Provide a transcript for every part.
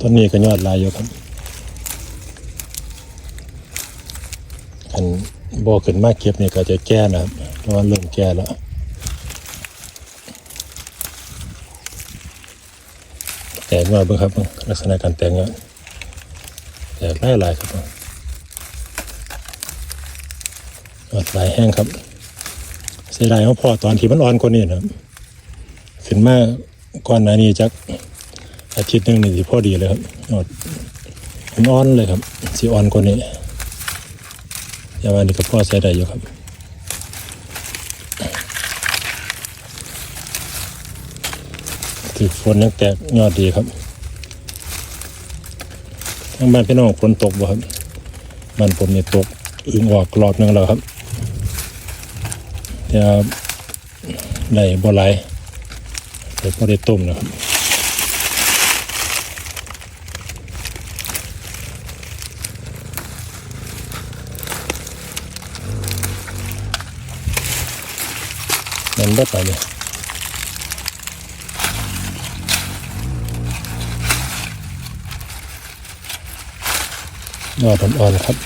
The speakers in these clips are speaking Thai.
ต้นนี้ก็ยอดลายอยู่ครับอันบ่ขึ้นมาเก็บนี่ก็จะแก่นะครับเพราะว่าเริ่มแก่แล้วแตกมาบิ่งครับ ลักษณะการแตกงานแตกหลายหลายครับยอดลายแห้งครับ เสียดายเขาพอตอนที่มันอ่อนกว่านี้นะครับขึ้นมาก่อนหน้านี้จัก อาทิตย์หนึงนี่สิพอดีเลยครับยอดมันอ่อนเลยครับสิอ่อนกว่านี้แต่ว่านี่ก็พ่อใช้ได้อยู่ครับถือฝนยังแตกยอดดีครับทางบ้านพี่น้องฝนตกบ่ครับบ้านผมเนี่ตกอึงออกรอบนึงแล้วครับจะได้บ่ไหลายเดี๋ยวพอได้ต้มนะครับ มันบ่ไปเลยยอดอ่อนๆครับ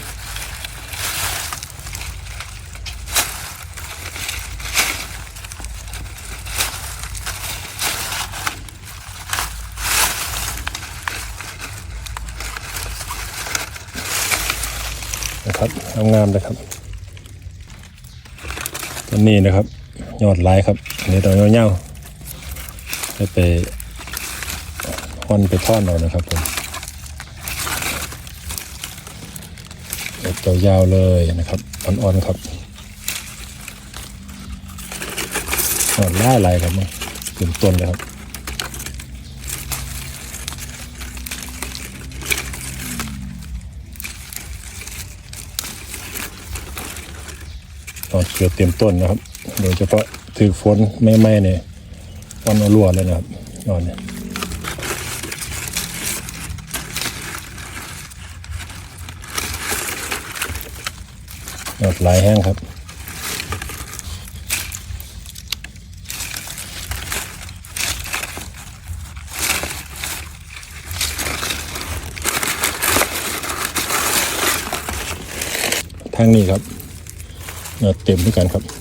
นะครับงามๆเลยครับต้นนี้นะครับ ยอดลายครับเดี๋ยวเราเงาๆไปไปควันไปทอดเอานะครับผมเด็ดยาวเลยนะครับอ่อนๆครับยอดล่าลายครับมันถึงต้นเลยครับตอนเขียวเต็มต้นนะครับ โดยเฉพาะ ถือฝนไม่ไม้เนี่ยวันเอารั่วเลยนะครับนอนเนี่ยยอดลายแห้งครับทางนี้ครับเต็มด้วยกันครับ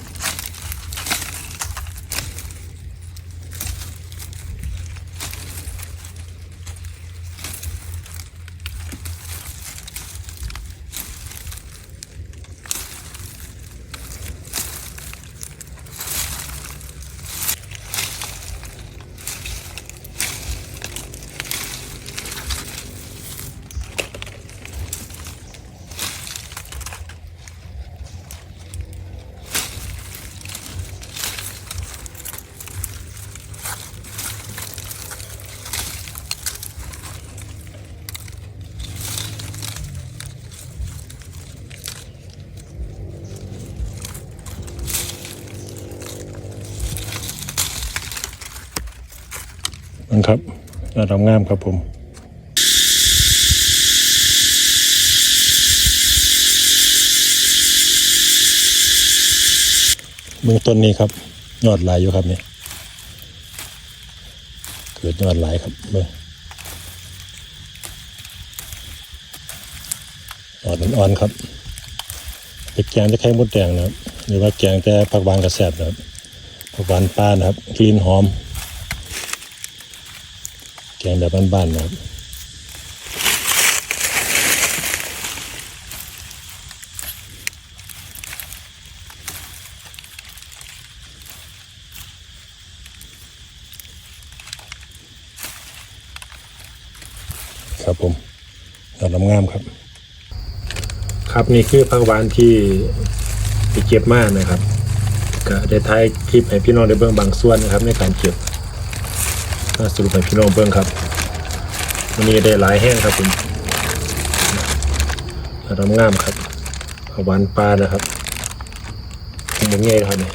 มันครับระดับงามครับผมเบื้องต้นนี้ครับ ยอดหลายอยู่ครับนี่เกิดยอดหลายครับเบื้องยอดอ่อนครับเป็นแกงจะไข่มดแดงนะครับ หรือว่าแกงจะผักหวานกระแสบนะครับผักหวานปลานะครับกลิ่นหอม แกงแบบบ้านๆนะครับครับผมยอดงามครับ ครับนี่คือผักหวานที่ไปเก็บมานะครับก็ได้ท้ายคลิปให้พี่น้องได้เบิ่งบางส่วนนะครับในการเก็บ มาสรุปให้พี่น้องเบิ่งครับวันนี้ได้หลายแห้งครับผมรำงามครับหวานปลานะครับมันใหญ่ครับเนี่ย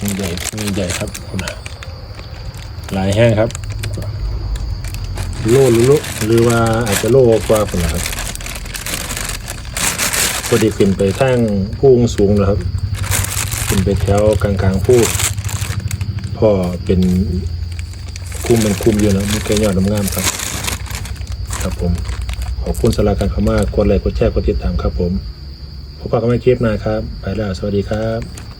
มันใหญ่มันใหญ่ครับคุณหลายแห้งครับ โลหรือโลหรือว่าอาจจะโลกว่าคนนะครับพอดีขึ้นไปทางพุ่งสูงนะครับ ขึ้นไปแถวกลางๆพูพ่อเป็น คุ้มเป็นคุ้มอยู่นะมีแค่ยอดงามครับ ครับผม ขอบคุณสำหรับการเข้ามากดไลค์กดแชร์กดติดตามครับผมพบกันใหม่คลิปหน้าครับ ไปแล้ว สวัสดีครับ